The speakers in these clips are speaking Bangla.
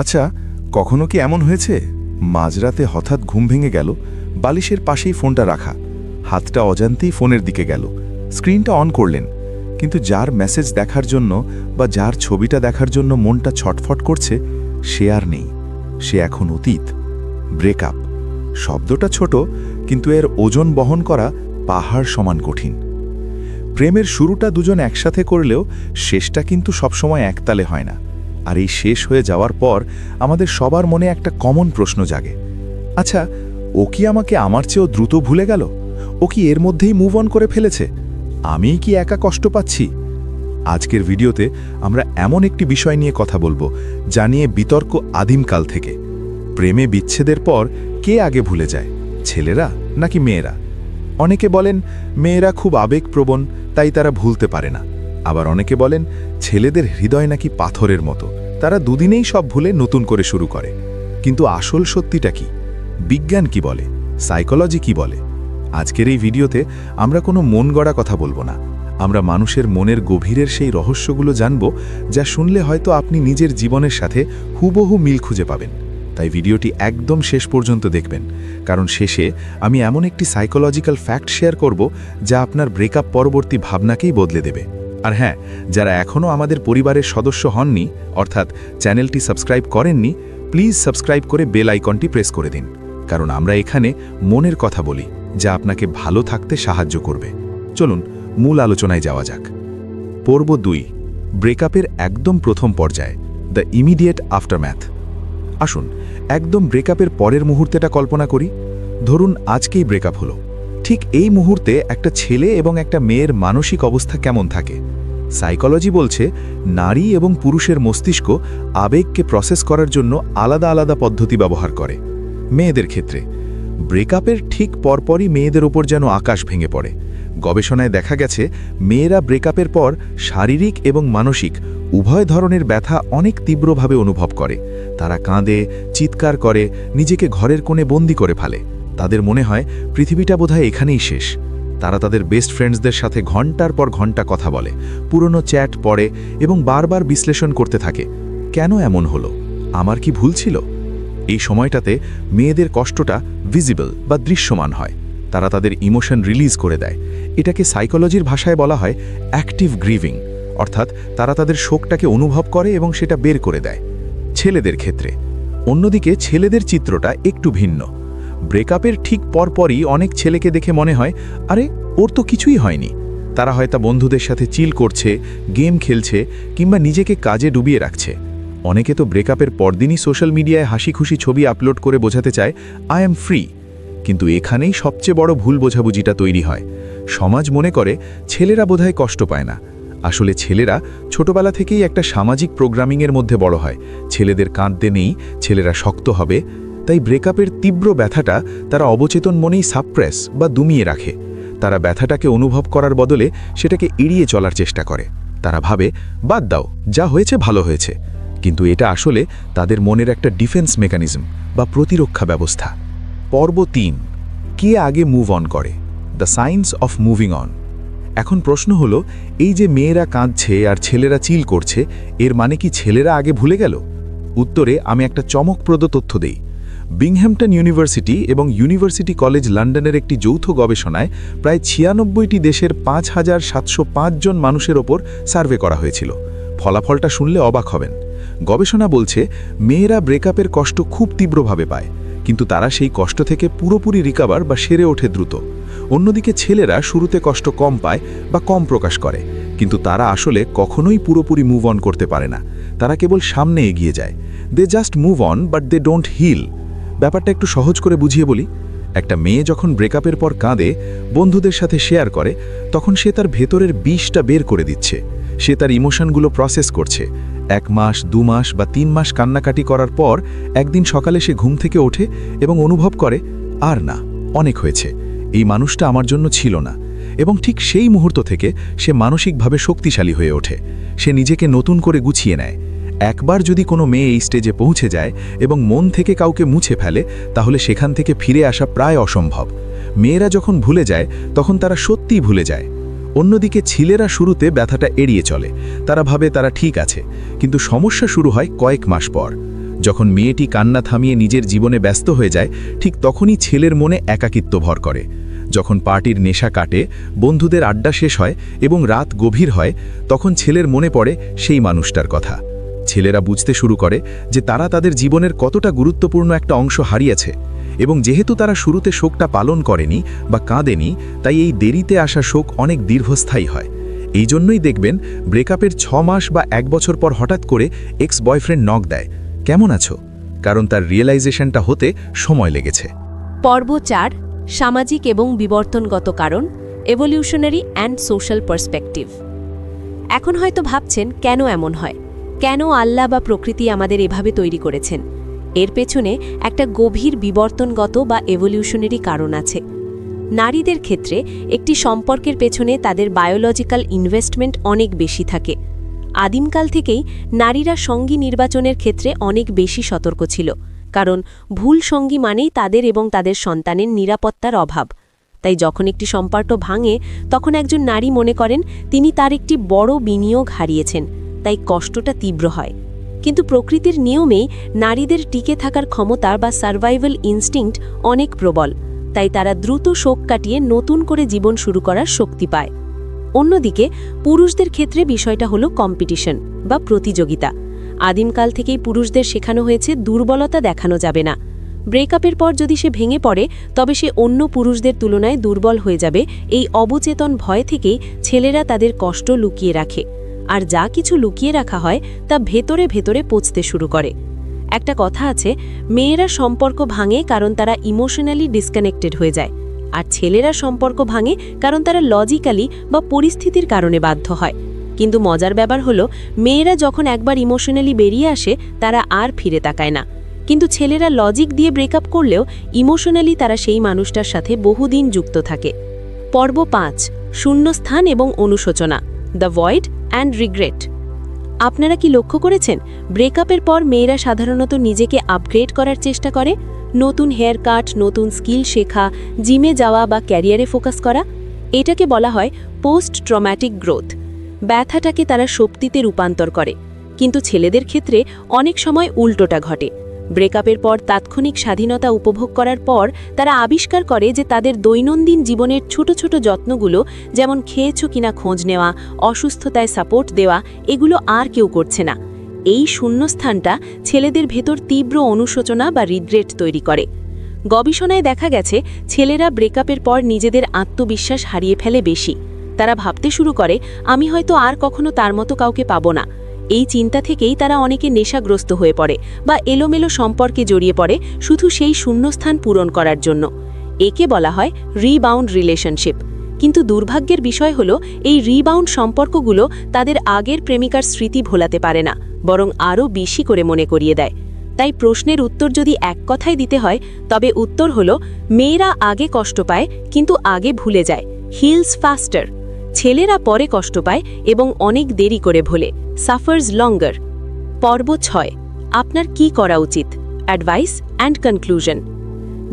আচ্ছা কখনো কি এমন হয়েছে? মাঝরাতে হঠাৎ ঘুম ভেঙে গেল, বালিশের পাশেই ফোনটা রাখা। হাতটা অজান্তেই ফোনের দিকে গেল। স্ক্রিনটা অন করলেন, কিন্তু যার মেসেজ দেখার জন্য বা যার ছবিটা দেখার জন্য মনটা ছটফট করছে, সে আর নেই। সে এখন অতীত ব্রেকআপ শব্দটা ছোট, কিন্তু এর ওজন বহন করা পাহাড় সমান কঠিন। প্রেমের শুরুটা দুজন একসাথে করলেও শেষটা কিন্তু সবসময় একতালে হয় না। আর এই শেষ হয়ে যাওয়ার পর আমাদের সবার মনে একটা কমন প্রশ্ন জাগে। আচ্ছা ও কি আমাকে আমার চেয়েও দ্রুত ভুলে গেল? ও কি এর মধ্যেই মুভ অন করে ফেলেছে? আমিই কি একা কষ্ট পাচ্ছি? আজকের ভিডিওতে আমরা এমন একটি বিষয় নিয়ে কথা বলব, যা নিয়ে বিতর্ক আদিমকাল থেকে। প্রেমে বিচ্ছেদের পর কে আগে ভুলে যায়, ছেলেরা নাকি মেয়েরা? অনেকে বলেন, মেয়েরা খুব আবেগপ্রবণ, তাই তারা ভুলতে পারে না। আবার অনেকে বলেন, ছেলেদের হৃদয় নাকি পাথরের মতো। তারা দুদিনেই সব ভুলে নতুন করে শুরু করে। কিন্তু আসল সত্যিটা কি? বিজ্ঞান কি বলে? সাইকোলজি কি বলে? আজকের এই ভিডিওতে আমরা কোনো মন গড়া কথা বলব না। আমরা মানুষের মনের গভীরের সেই রহস্যগুলো জানব, যা শুনলে হয়তো আপনি নিজের জীবনের সাথে হুবহু মিল খুঁজে পাবেন। তাই ভিডিওটি একদম শেষ পর্যন্ত দেখবেন। কারণ শেষে আমি এমন একটি সাইকোলজিক্যাল ফ্যাক্ট শেয়ার করব, যা আপনার ব্রেকআপ পরবর্তী ভাবনাকেই বদলে দেবে। আর হ্যাঁ যারা এখনও আমাদের পরিবারের সদস্য হননি, অর্থাৎ চ্যানেলটি সাবস্ক্রাইব করেননি, প্লিজ সাবস্ক্রাইব করে বেল আইকনটি প্রেস করে দিন। কারণ আমরা এখানে মনের কথা বলি, যা আপনাকে ভালো থাকতে সাহায্য করবে। চলুন, মূল আলোচনায় যাওয়া যাক। পর্ব দুই, ব্রেকআপের একদম প্রথম পর্যায়ে, দ্য ইমিডিয়েট আফটারম্যাথ। আসুন, একদম ব্রেকআপের পরের মুহূর্তেটা কল্পনা করি। ধরুন, আজকেই ব্রেকআপ হলো। ঠিক এই মুহূর্তে একটা ছেলে এবং একটা মেয়ের মানসিক অবস্থা কেমন থাকে? সাইকোলজি বলছে, নারী এবং পুরুষের মস্তিষ্ক আবেগকে প্রসেস করার জন্য আলাদা আলাদা পদ্ধতি ব্যবহার করে। মেয়েদের ক্ষেত্রে ব্রেকআপের ঠিক পরপরই মেয়েদের ওপর যেন আকাশ ভেঙে পড়ে। গবেষণায় দেখা গেছে, মেয়েরা ব্রেকআপের পর শারীরিক এবং মানসিক উভয় ধরনের ব্যথা অনেক তীব্রভাবে অনুভব করে। তারা কাঁদে, চিৎকার করে, নিজেকে ঘরের কোণে বন্দি করে ফেলে। তাদের মনে হয় পৃথিবীটা বোধহয় এখানেই শেষ। তারা তাদের বেস্ট ফ্রেন্ডসদের সাথে ঘণ্টার পর ঘণ্টা কথা বলে, পুরনো চ্যাট পড়ে এবং বারবার বিশ্লেষণ করতে থাকে, কেন এমন হলো? আমার কি ভুল ছিল? এই সময়টাতে মেয়েদের কষ্টটা ভিজিবল বা দৃশ্যমান হয়। তারা তাদের ইমোশন রিলিজ করে দেয়। এটাকে সাইকোলজির ভাষায় বলা হয় অ্যাক্টিভ গ্রিভিং অর্থাৎ তারা তাদের শোকটাকে অনুভব করে এবং সেটা বের করে দেয়, ছেলেদের ক্ষেত্রে। অন্যদিকে ছেলেদের চিত্রটা একটু ভিন্ন। ব্রেকআপের ঠিক পরপরই অনেক ছেলেকে দেখে মনে হয়, আরে, ওর তো কিছুই হয়নি। তারা হয়তো বন্ধুদের সাথে চিল করছে, গেম খেলছে, কিংবা নিজেকে কাজে ডুবিয়ে রাখছে। অনেকে তো ব্রেকআপের পরদিনই সোশ্যাল মিডিয়ায় হাসি খুশি ছবি আপলোড করে বোঝাতে চায়, আই এম ফ্রি। কিন্তু এখানেই সবচেয়ে বড় ভুল বোঝাবুঝিটা তৈরি হয়। সমাজ মনে করে, ছেলেরা বোধহয় কষ্ট পায় না। আসলে ছেলেরা ছোটবেলা থেকেই একটা সামাজিক প্রোগ্রামিংয়ের মধ্যে বড় হয়। ছেলেদের কাঁদতে নেই, ছেলেরা শক্ত হবে। তাই ব্রেকআপের তীব্র ব্যথাটা তারা অবচেতন মনেই সাপ্রেস বা দুমিয়ে রাখে। তারা ব্যথাটাকে অনুভব করার বদলে সেটাকে এড়িয়ে চলার চেষ্টা করে। তারা ভাবে, বাদ দাও, যা হয়েছে ভালো হয়েছে। কিন্তু এটা আসলে তাদের মনের একটা ডিফেন্স মেকানিজম বা প্রতিরক্ষা ব্যবস্থা। পর্ব তিন, কে আগে মুভ অন করে? The science of moving on এখন প্রশ্ন হলো, এই যে মেয়েরা কাঁদছে আর ছেলেরা চিল করছে, এর মানে কি ছেলেরা আগে ভুলে গেল? উত্তরে আমি একটা চমকপ্রদ তথ্য দেই। বিংহ্যাম্পটন ইউনিভার্সিটি এবং ইউনিভার্সিটি কলেজ লন্ডনের একটি যৌথ গবেষণায় প্রায় ছিয়ানব্বইটি দেশের পাঁচ হাজার সাতশো পাঁচ জন মানুষের ওপর সার্ভে করা হয়েছিল। ফলাফলটা শুনলে অবাক হবেন। গবেষণা বলছে, মেয়েরা ব্রেকআপের কষ্ট খুব তীব্রভাবে পায়, কিন্তু তারা সেই কষ্ট থেকে পুরোপুরি রিকাভার বা সেরে ওঠে দ্রুত। অন্যদিকে ছেলেরা শুরুতে কষ্ট কম পায় বা কম প্রকাশ করে, কিন্তু তারা আসলে কখনোই পুরোপুরি মুভ অন করতে পারে না। তারা কেবল সামনে এগিয়ে যায়। They just move on but they don't heal ব্যাপারটা একটু সহজ করে বুঝিয়ে বলি। একটা মেয়ে যখন ব্রেকআপের পর কাঁদে, বন্ধুদের সাথে শেয়ার করে, তখন সে তার ভেতরের বিষটা বের করে দিচ্ছে। সে তার ইমোশনগুলো প্রসেস করছে। এক মাস, দু মাস বা তিন মাস কান্নাকাটি করার পর একদিন সকালে সে ঘুম থেকে ওঠে এবং অনুভব করে, আর না, অনেক হয়েছে। এই মানুষটা আমার জন্য ছিল না। এবং ঠিক সেই মুহূর্ত থেকে সে মানসিকভাবে শক্তিশালী হয়ে ওঠে। সে নিজেকে নতুন করে গুছিয়ে নেয়। একবার যদি কোনো মেয়ে এই স্টেজে পৌঁছে যায় এবং মন থেকে কাউকে মুছে ফেলে, তাহলে সেখান থেকে ফিরে আসা প্রায় অসম্ভব। মেয়েরা যখন ভুলে যায়, তখন তারা সত্যিই ভুলে যায়। অন্যদিকে ছেলেরা শুরুতে ব্যথাটা এড়িয়ে চলে। তারা ভাবে তারা ঠিক আছে। কিন্তু সমস্যা শুরু হয় কয়েক মাস পর। যখন মেয়েটি কান্না থামিয়ে নিজের জীবনে ব্যস্ত হয়ে যায়, ঠিক তখনই ছেলের মনে একাকিত্ব ভর করে। যখন পার্টির নেশা কাটে, বন্ধুদের আড্ডা শেষ হয় এবং রাত গভীর হয়, তখন ছেলের মনে পড়ে সেই মানুষটার কথা। ছেলেরা বুঝতে শুরু করে যে তারা তাদের জীবনের কতটা গুরুত্বপূর্ণ একটা অংশ হারিয়েছে এবং যেহেতু তারা শুরুতে শোকটা পালন করেনি বা কাঁদেনি, তাই এই দেরিতে আসা শোক অনেক দীর্ঘস্থায়ী হয়। এই জন্যই দেখবেন ব্রেকআপের ছ মাস বা এক বছর পর হঠাৎ করে এক্স বয়ফ্রেন্ড নক দেয়। কেমন আছো? কারণ তার রিয়েলাইজেশনটা হতে সময় লেগেছে। পর্ব চার, সামাজিক এবং বিবর্তনগত কারণ এভলিউশনারি অ্যান্ড সোশ্যাল পার্সপেক্টিভ এখন হয়তো ভাবছেন কেন এমন হয়? কেন আল্লাহ বা প্রকৃতি আমাদের এভাবে তৈরি করেছেন? এর পেছনে একটা গভীর বিবর্তনগত বা এভলিউশনারি কারণ আছে। নারীদের ক্ষেত্রে একটি সম্পর্কের পেছনে তাদের বায়োলজিক্যাল ইনভেস্টমেন্ট অনেক বেশি থাকে। আদিমকাল থেকেই নারীরা সঙ্গী নির্বাচনের ক্ষেত্রে অনেক বেশি সতর্ক ছিল, কারণ ভুল সঙ্গী মানেই তাদের এবং তাদের সন্তানের নিরাপত্তার অভাব। তাই যখন একটি সম্পর্ক ভাঙে, তখন একজন নারী মনে করেন, তিনি তার একটি বড় বিনিয়োগ হারিয়েছেন। তাই কষ্টটা তীব্র হয়। কিন্তু প্রকৃতির নিয়মেই নারীদের টিকে থাকার ক্ষমতা বা সার্ভাইভাল ইনস্টিংক্ট অনেক প্রবল, তাই তারা দ্রুত শোক কাটিয়ে নতুন করে জীবন শুরু করার শক্তি পায়। অন্যদিকে, পুরুষদের ক্ষেত্রে বিষয়টা হলো কম্পিটিশন বা প্রতিযোগিতা। আদিমকাল থেকেই পুরুষদের শেখানো হয়েছে দুর্বলতা দেখানো যাবে না। ব্রেকআপের পর যদি সে ভেঙে পড়ে, তবে সে অন্য পুরুষদের তুলনায় দুর্বল হয়ে যাবে। এই অবচেতন ভয় থেকেই ছেলেরা তাদের কষ্ট লুকিয়ে রাখে। আর যা কিছু লুকিয়ে রাখা হয় তা ভেতরে ভেতরে পচতে শুরু করে। একটা কথা আছে, মেয়েরা সম্পর্ক ভাঙে কারণ তারা ইমোশনালি ডিসকানেক্টেড হয়ে যায়, আর ছেলেরা সম্পর্ক ভাঙে কারণ তারা লজিক্যালি বা পরিস্থিতির কারণে বাধ্য হয়। কিন্তু মজার ব্যাপার হলো, মেয়েরা যখন একবার ইমোশনালি বেরিয়ে আসে, তারা আর ফিরে তাকায় না। কিন্তু ছেলেরা লজিক দিয়ে ব্রেকআপ করলেও ইমোশনালি তারা সেই মানুষটার সাথে বহুদিন যুক্ত থাকে। পর্ব পাঁচ, শূন্যস্থান এবং অনুশোচনা। The void and regret. আপনারা কি লক্ষ্য করেছেন, ব্রেকআপের পর মেয়েরা সাধারণত নিজেকে আপগ্রেড করার চেষ্টা করে? নতুন হেয়ার কাট নতুন স্কিল শেখা, জিমে যাওয়া বা ক্যারিয়ারে ফোকাস করা? এটাকে বলা হয় পোস্ট ট্রমাটিক গ্রোথ। ব্যথাটাকে তারা শক্তিতে রূপান্তর করে। কিন্তু ছেলেদের ক্ষেত্রে অনেক সময় উল্টোটা ঘটে। ব্রেকআপের পর তাৎক্ষণিক স্বাধীনতা উপভোগ করার পর তারা আবিষ্কার করে যে তাদের দৈনন্দিন জীবনের ছোট ছোট যত্নগুলো, যেমন খেয়েছো কিনা খোঁজ নেওয়া, অসুস্থতায় সাপোর্ট দেওয়া, এগুলো আর কেউ করছে না। এই শূন্যস্থানটা ছেলেদের ভেতর তীব্র অনুশোচনা বা রিগ্রেট তৈরি করে। গবেষণায় দেখা গেছে, ছেলেরা ব্রেকআপের পর নিজেদের আত্মবিশ্বাস হারিয়ে ফেলে বেশি। তারা ভাবতে শুরু করে, আমি হয়তো আর কখনো তার মতো কাউকে পাবো না। এই চিন্তা থেকেই তারা অনেকে নেশাগ্রস্ত হয়ে পড়ে বা এলোমেলো সম্পর্কে জড়িয়ে পড়ে শুধু সেই শূন্যস্থান পূরণ করার জন্য। একে বলা হয় রিবাউন্ড রিলেশনশিপ কিন্তু দুর্ভাগ্যের বিষয় হল, এই রিবাউন্ড সম্পর্কগুলো তাদের আগের প্রেমিকার স্মৃতি ভোলাতে পারে না, বরং আরও বেশি করে মনে করিয়ে দেয়। তাই প্রশ্নের উত্তর যদি এক কথায় দিতে হয়, তবে উত্তর হল, মেয়েরা আগে কষ্ট পায়, কিন্তু আগে ভুলে যায়। হিলস ফাস্টার ছেলেরা পরে কষ্ট পায় এবং অনেক দেরি করে ভোলে। সাফার্স লঙ্গার। পর্ব ছয়, আপনার কি করা উচিত? Advice and conclusion.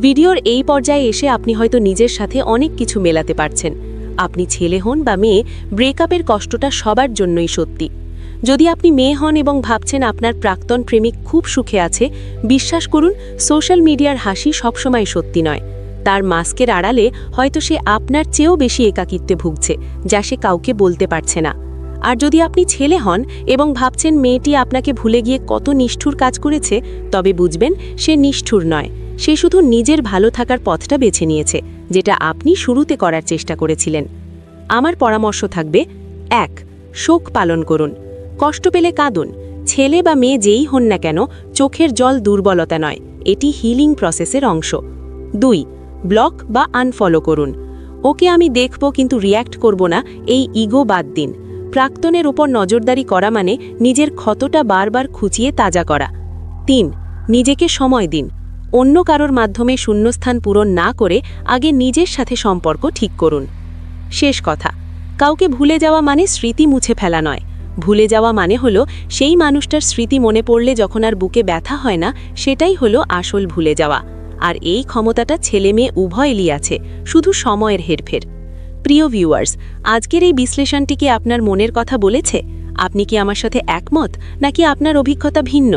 ভিডিওর এই পর্যায়ে এসে আপনি হয়তো নিজের সাথে অনেক কিছু মেলাতে পারছেন। আপনি ছেলে হন বা মেয়ে ব্রেকআপের কষ্টটা সবার জন্যই সত্যি। যদি আপনি মেয়ে হন এবং ভাবছেন আপনার প্রাক্তন প্রেমিক খুব সুখে আছে, বিশ্বাস করুন, সোশ্যাল মিডিয়ার হাসি সবসময় সত্যি নয়। তার মাস্কের আড়ালে হয়তো সে আপনার চেয়েও বেশি একাকিত্বে ভুগছে, যা সে কাউকে বলতে পারছে না। আর যদি আপনি ছেলে হন এবং ভাবছেন মেয়েটি আপনাকে ভুলে গিয়ে কত নিষ্ঠুর কাজ করেছে, তবে বুঝবেন সে নিষ্ঠুর নয়। সে শুধু নিজের ভালো থাকার পথটা বেছে নিয়েছে, যেটা আপনি শুরুতে করার চেষ্টা করেছিলেন। আমার পরামর্শ থাকবে, এক, শোক পালন করুন। কষ্ট পেলে কাঁদুন। ছেলে বা মেয়ে যেই হন না কেন, চোখের জল দুর্বলতা নয়, এটি হিলিং প্রসেসের অংশ। দুই ব্লক বা আনফলো করুন। ওকে আমি দেখব কিন্তু রিয়্যাক্ট করব না, এই ইগো বাদ দিন। প্রাক্তনের ওপর নজরদারি করা মানে নিজের ক্ষতটা বারবার খুঁচিয়ে তাজা করা। তিন, নিজেকে সময় দিন। অন্য কারোর মাধ্যমে শূন্যস্থান পূরণ না করে আগে নিজের সাথে সম্পর্ক ঠিক করুন। শেষ কথা, কাউকে ভুলে যাওয়া মানে স্মৃতি মুছে ফেলা নয়। ভুলে যাওয়া মানে হলো সেই মানুষটার স্মৃতি মনে পড়লে যখন আর বুকে ব্যথা হয় না, সেটাই হলো আসল ভুলে যাওয়া। আর এই ক্ষমতাটা ছেলে মেয়ে উভয়েরই আছে, শুধু সময়ের হেরফের। প্রিয় ভিউয়ার্স আজকের এই বিশ্লেষণটি কি আপনার মনের কথা বলেছে? আপনি কি আমার সাথে একমত, নাকি আপনার অভিজ্ঞতা ভিন্ন?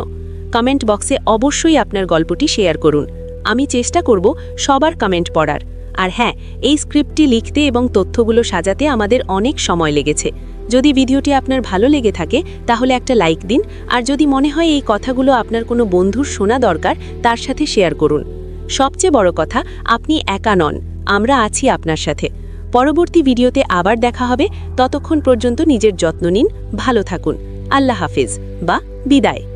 কমেন্ট বক্সে অবশ্যই আপনার গল্পটি শেয়ার করুন। আমি চেষ্টা করব সবার কমেন্ট পড়ার। আর হ্যাঁ এই স্ক্রিপ্টটি লিখতে এবং তথ্যগুলো সাজাতে আমাদের অনেক সময় লেগেছে। যদি ভিডিওটি আপনার ভালো লেগে থাকে, তাহলে একটা লাইক দিন। আর যদি মনে হয় এই কথাগুলো আপনার কোনো বন্ধুর শোনা দরকার, তার সাথে শেয়ার করুন। সবচেয়ে বড় কথা, আপনি একা নন। আমরা আছি আপনার সাথে। পরবর্তী ভিডিওতে আবার দেখা হবে। ততক্ষণ পর্যন্ত নিজের যত্ন নিন। ভালো থাকুন। আল্লাহ হাফিজ। বা বিদায়।